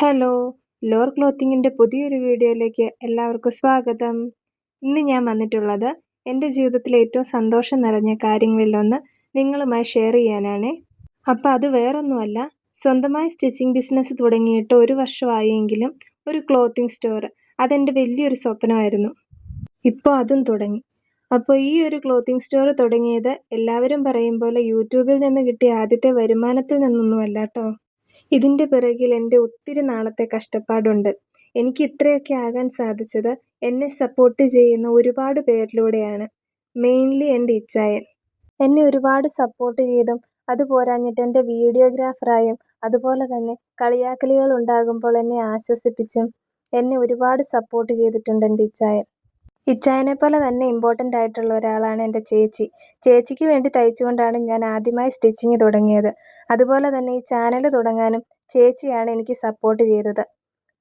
Hello lore ക്ലോത്തിങ്ങിന്റെ പുതിയൊരു വീഡിയോയിലേക്ക് എല്ലാവർക്കും സ്വാഗതം. ഇന്ന് ഞാൻ വന്നിട്ടുള്ളത് എന്റെ ജീവിതത്തിലെ ഏറ്റവും സന്തോഷം നിറഞ്ഞ കാര്യങ്ങളിലൊന്ന് നിങ്ങളുമായി ഷെയർ ചെയ്യാനാണ്. അപ്പോൾ അത് വേറൊന്നുമല്ല സ്വന്തമായി സ്റ്റിച്ചിങ് ബിസിനസ് തുടങ്ങിയിട്ട് ഒരു വർഷമായെങ്കിലും ഒരു ക്ലോത്തിങ് സ്റ്റോർ അതെന്റെ വലിയൊരു സ്വപ്നമായിരുന്നു. ഇപ്പോൾ അതും തുടങ്ങി. അപ്പോൾ ഈ ഒരു ക്ലോത്തിങ് സ്റ്റോർ തുടങ്ങിയത് എല്ലാവരും പറയും പോലെ യൂട്യൂബിൽ നിന്ന് കിട്ടിയ ആദ്യത്തെ വരുമാനത്തിൽ നിന്നൊന്നുമല്ല കേട്ടോ. ഇതിന്റെ പിറകിൽ എന്റെ ഒത്തിരി നാളത്തെ കഷ്ടപ്പാടുണ്ട്. എനിക്ക് ഇത്രയൊക്കെ ആകാൻ സാധിച്ചത് എന്നെ സപ്പോർട്ട് ചെയ്യുന്ന ഒരുപാട് പേരിലൂടെയാണ്. മെയിൻലി എന്റെ ഇച്ചായൻ. എന്നെ ഒരുപാട് സപ്പോർട്ട് ചെയ്തും അത് പോരാഞ്ഞിട്ട് എന്റെ വീഡിയോഗ്രാഫറായും അതുപോലെ തന്നെ കളിയാക്കലുകൾ ഉണ്ടാകുമ്പോൾ എന്നെ ആശ്വസിപ്പിച്ചും എന്നെ ഒരുപാട് സപ്പോർട്ട് ചെയ്തിട്ടുണ്ട് എന്റെ ഇച്ചായൻ. ഇച്ചായനെ പോലെ തന്നെ ഇമ്പോർട്ടന്റ് ആയിട്ടുള്ള ഒരാളാണ് എന്റെ ചേച്ചി. ചേച്ചിക്ക് വേണ്ടി തയ്ച്ചുകൊണ്ടാണ് ഞാൻ ആദ്യമായി സ്റ്റിച്ചിങ് തുടങ്ങിയത്. അതുപോലെ തന്നെ ഈ ചാനൽ തുടങ്ങാനും ചേച്ചിയാണ് എനിക്ക് സപ്പോർട്ട് ചെയ്തത്.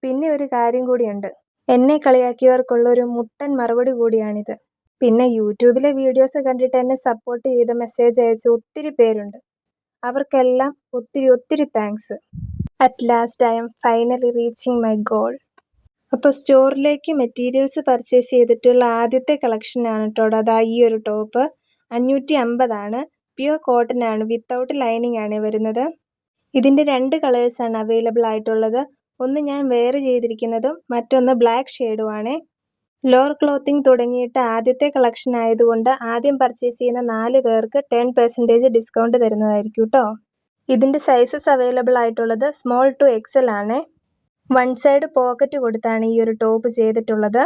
പിന്നെ ഒരു കാര്യം കൂടിയുണ്ട്. എന്നെ കളിയാക്കിയവർക്കുള്ള ഒരു മുട്ടൻ മറുപടി കൂടിയാണിത്. പിന്നെ യൂട്യൂബിലെ വീഡിയോസ് കണ്ടിട്ട് എന്നെ സപ്പോർട്ട് ചെയ്ത മെസ്സേജ് അയച്ച ഒത്തിരി പേരുണ്ട്. അവർക്കെല്ലാം ഒത്തിരി ഒത്തിരി thanks at last I am finally reaching my goal അപ്പോൾ സ്റ്റോറിലേക്ക് മെറ്റീരിയൽസ് പർച്ചേസ് ചെയ്തിട്ടുള്ള ആദ്യത്തെ കളക്ഷനാണ് കേട്ടോ അതാ ഈ ഒരു ടോപ്പ്. അഞ്ഞൂറ്റി അമ്പതാണ് പ്യുവർ കോട്ടൺ ആണ് വിത്തൗട്ട് ലൈനിങ് ആണ് വരുന്നത്. ഇതിന്റെ രണ്ട് കളേഴ്സാണ് അവൈലബിൾ ആയിട്ടുള്ളത്. ഒന്ന് ഞാൻ വെയർ ചെയ്തിരിക്കുന്നതും മറ്റൊന്ന് ബ്ലാക്ക് ഷെയ്ഡുമാണ് ലോർ ക്ലോത്തിങ് തുടങ്ങിയിട്ട് ആദ്യത്തെ കളക്ഷൻ ആയതുകൊണ്ട് ആദ്യം പർച്ചേസ് ചെയ്യുന്ന നാല് പേർക്ക് ടെൻ പെർസെന്റേജ് ഡിസ്കൗണ്ട് തരുന്നതായിരിക്കും കേട്ടോ ഇതിന്റെ സൈസസ് അവൈലബിൾ ആയിട്ടുള്ളത് സ്മോൾ ടു എക്സൽ ആണ്. വൺ സൈഡ് പോക്കറ്റ് കൊടുത്താണ് ഈ ഒരു ടോപ്പ് ചെയ്തിട്ടുള്ളത്.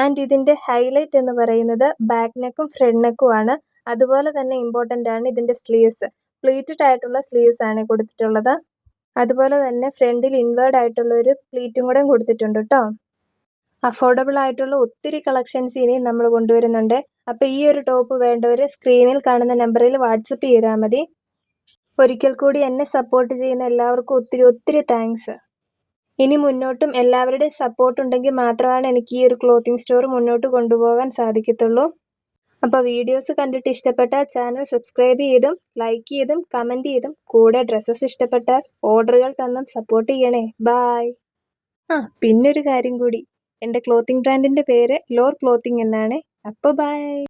ആൻഡ് ഇതിന്റെ ഹൈലൈറ്റ് എന്ന് പറയുന്നത് ബാക്ക് നെക്കും ഫ്രണ്ട് നെക്കും ആണ്. അതുപോലെ തന്നെ ഇമ്പോർട്ടന്റ് ആണ് ഇതിന്റെ സ്ലീവ്സ് പ്ലീറ്റഡ് ആയിട്ടുള്ള സ്ലീവ്സ് ആണ് കൊടുത്തിട്ടുള്ളത്. അതുപോലെ തന്നെ ഫ്രണ്ടിൽ ഇൻവേർഡ് ആയിട്ടുള്ള ഒരു പ്ലീറ്റും കൂടെ കൊടുത്തിട്ടുണ്ട് കേട്ടോ അഫോർഡബിൾ ആയിട്ടുള്ള ഒത്തിരി കളക്ഷൻസ് ഇനി നമ്മൾ കൊണ്ടുവരുന്നുണ്ട്. അപ്പോൾ ഈ ഒരു ടോപ്പ് വേണ്ടവർ സ്ക്രീനിൽ കാണുന്ന നമ്പറിൽ വാട്സപ്പ് ചെയ്താൽ മതി. ഒരിക്കൽ കൂടി എന്നെ സപ്പോർട്ട് ചെയ്യുന്ന എല്ലാവർക്കും ഒത്തിരി ഒത്തിരി താങ്ക്സ് ഇനി മുന്നോട്ടും എല്ലാവരുടെയും സപ്പോർട്ട് ഉണ്ടെങ്കിൽ മാത്രമാണ് എനിക്ക് ഈ ഒരു ക്ലോത്തിങ് സ്റ്റോർ മുന്നോട്ട് കൊണ്ടുപോകാൻ സാധിക്കത്തുള്ളൂ. അപ്പോൾ വീഡിയോസ് കണ്ടിട്ട് ഇഷ്ടപ്പെട്ട ചാനൽ സബ്സ്ക്രൈബ് ചെയ്തും ലൈക്ക് ചെയ്തും കമന്റ് ചെയ്തും കൂടെ ഡ്രസ്സസ് ഇഷ്ടപ്പെട്ട ഓർഡറുകൾ തന്നും സപ്പോർട്ട് ചെയ്യണേ. ബായ് ആ പിന്നൊരു കാര്യം കൂടി. എന്റെ ക്ലോത്തിങ് ബ്രാൻഡിന്റെ പേര് ലോർ ക്ലോത്തിങ് എന്നാണ്. അപ്പോൾ ബായ്